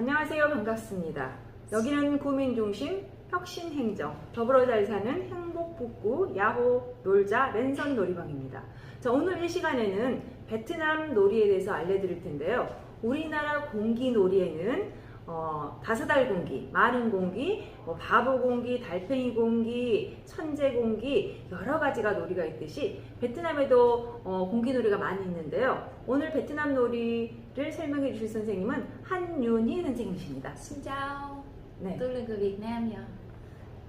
안녕하세요. 반갑습니다. 여기는 구민중심 혁신행정 더불어 잘 사는 행복북구 야호 놀자 랜선 놀이방입니다. 자, 오늘 이 시간에는 베트남 놀이에 대해서 알려드릴 텐데요. 우리나라 공기 놀이에는 어, 다섯 알 공기, 마른 공기, 뭐 바보 공기, 달팽이 공기, 천재 공기 여러 가지가 놀이가 있듯이 베트남에도 어, 공기 놀이가 많이 있는데요. 오늘 베트남 놀이를 설명해 주실 선생님은 한윤희 선생님이십니다. Chào, 네. Việt Nam nhỉ.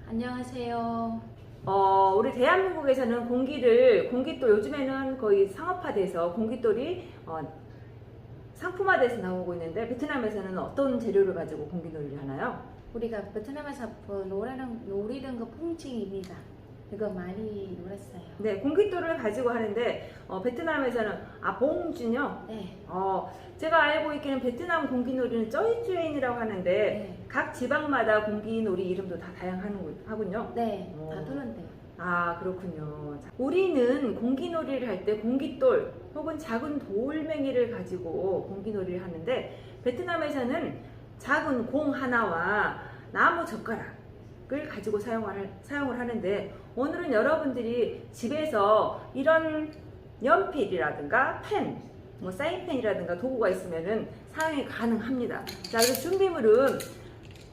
안녕하세요. 어, 우리 대한민국에서는 공기를 공기돌 요즘에는 거의 상업화돼서 공기돌이 어, 상품화돼서 나오고 있는데 베트남에서는 어떤 재료를 가지고 공기놀이를 하나요? 우리가 베트남에서 그 노래는 노리던 거 풍칭입니다. 이거 많이 놀았어요. 네, 공기돌을 가지고 하는데 어, 베트남에서는 아 봉준요. 네. 어, 제가 알고 있기는 베트남 공기놀이는 쩌이쭈엔이라고 하는데 네. 각 지방마다 공기놀이 이름도 다 다양하군요. 네. 어. 다 들었대요. 아 그렇군요. 자, 우리는 공기놀이를 할 때 공깃돌 혹은 작은 돌멩이를 가지고 공기놀이를 하는데 베트남에서는 작은 공 하나와 나무 젓가락을 가지고 사용을, 사용을 하는데 오늘은 여러분들이 집에서 이런 연필이라든가 펜, 뭐 사인펜이라든가 도구가 있으면은 사용이 가능합니다. 자, 그래서 준비물은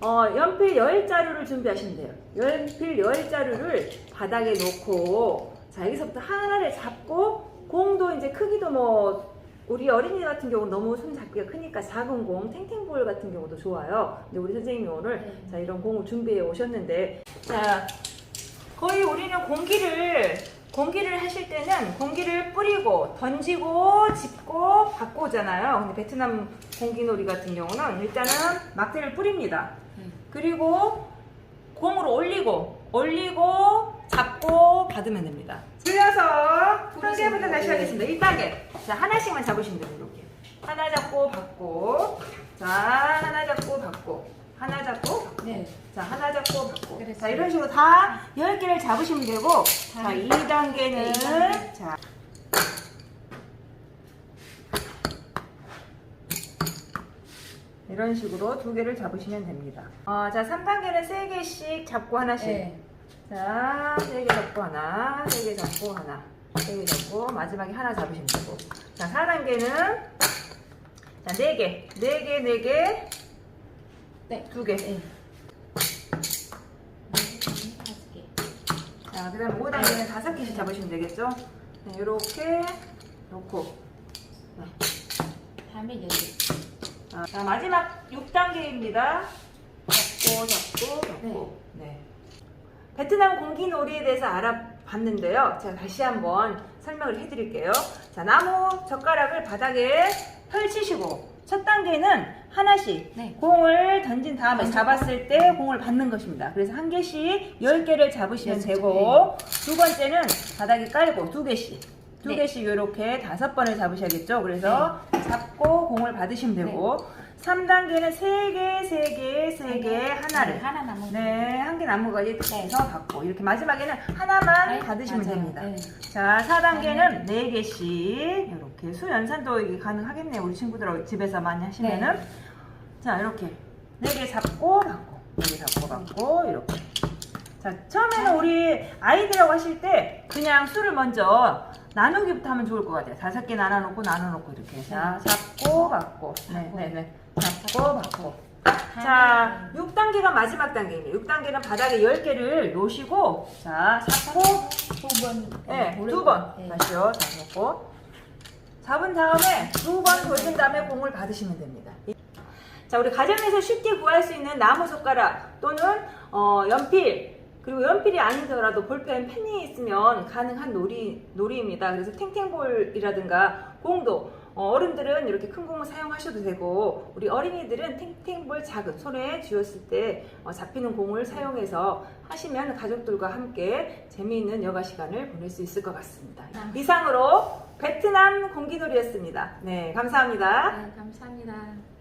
어, 연필 10자루를 준비하시면 돼요. 연필 10자루를 바닥에 놓고, 자, 여기서부터 하나를 잡고, 공도 이제 크기도 뭐, 우리 어린이 같은 경우는 너무 손 잡기가 크니까 작은 공, 탱탱볼 같은 경우도 좋아요. 근데 우리 선생님이 오늘, 네. 자, 이런 공을 준비해 오셨는데, 자, 거의 우리는 공기를, 공기를 하실 때는 공기를 뿌리고, 던지고, 짚고, 받고 오잖아요. 근데 베트남 공기놀이 같은 경우는 일단은 막대를 뿌립니다. 네. 그리고 공으로 올리고 올리고 잡고 받으면 됩니다. 줄여서 단계부터 다시 하겠습니다. 1단계. 자 하나씩만 잡으시면 돼요. 이렇게 하나 잡고 받고 자 하나 잡고 받고 하나 잡고 받고 네. 자 하나 잡고 받고 그랬어요. 자 이런 식으로 다 10개를 잡으시면 되고 자 다. 2단계는 네, 2단계. 자 이런 식으로 두 개를 잡으시면 됩니다. 어, 자, 3단계는 세 개씩 잡고 하나씩. 네. 자, 세 개 잡고 하나, 세 개 잡고 하나, 세 개 잡고 마지막에 하나 잡으시면 되고. 자, 4단계는 자, 네 개, 네 개, 네 개, 네. 두 개. 네. 자, 그 다음 5단계는 다섯 개씩 잡으시면 되겠죠? 네, 이렇게 놓고. 네. 다음에 열 개. 자, 자, 마지막 6단계입니다. 잡고, 잡고, 잡고. 네. 베트남 공기놀이에 대해서 알아봤는데요. 제가 다시 한번 설명을 해드릴게요. 자, 나무 젓가락을 바닥에 펼치시고, 첫 단계는 하나씩 네. 공을 던진 다음에. 잡았을 때 공을 받는 것입니다. 그래서 한 개씩 10개를 잡으시면 네, 되고, 두 번째는 바닥에 깔고 두 개씩. 두 네. 개씩 이렇게 다섯 번을 잡으셔야겠죠. 그래서 잡고 공을 받으시면 되고, 3단계는 세 개, 세 개, 세 개, 하나를. 네, 하나 남은 네, 한개 나무가지 네. 해서 받고 이렇게 마지막에는 하나만 네, 받으시면 맞아요. 됩니다. 네. 자, 4단계는 네 개씩 이렇게 수연산도 이게 가능하겠네요. 우리 친구들 집에서 많이 하시면은 네. 자, 이렇게 네 개 잡고 받고 네 개 잡고 받고 이렇게. 자, 처음에는 우리 아이들하고 하실 때 그냥 술을 먼저 나누기부터 하면 좋을 것 같아요. 다섯 개 나눠놓고 나눠놓고 이렇게. 자, 잡고 받고. 네, 네, 네. 잡고 받고. 자, 6단계가 마지막 단계입니다. 6단계는 바닥에 10개를 놓으시고, 자, 잡고, 두 번. 네, 돌을- 두 번. 네. 다시요. 자, 놓고. 잡은 다음에 두 번 돌린 다음에 공을 받으시면 됩니다. 자, 우리 가정에서 쉽게 구할 수 있는 나무 젓가락 또는 어, 연필, 그리고 연필이 아니더라도 볼펜, 펜이 있으면 가능한 놀이, 놀이입니다. 그래서 탱탱볼이라든가 공도 어, 어른들은 이렇게 큰 공을 사용하셔도 되고 우리 어린이들은 탱탱볼 작은 손에 쥐었을 때 어, 잡히는 공을 사용해서 하시면 가족들과 함께 재미있는 여가 시간을 보낼 수 있을 것 같습니다. 아. 이상으로 베트남 공기놀이였습니다. 네, 감사합니다. 네, 감사합니다.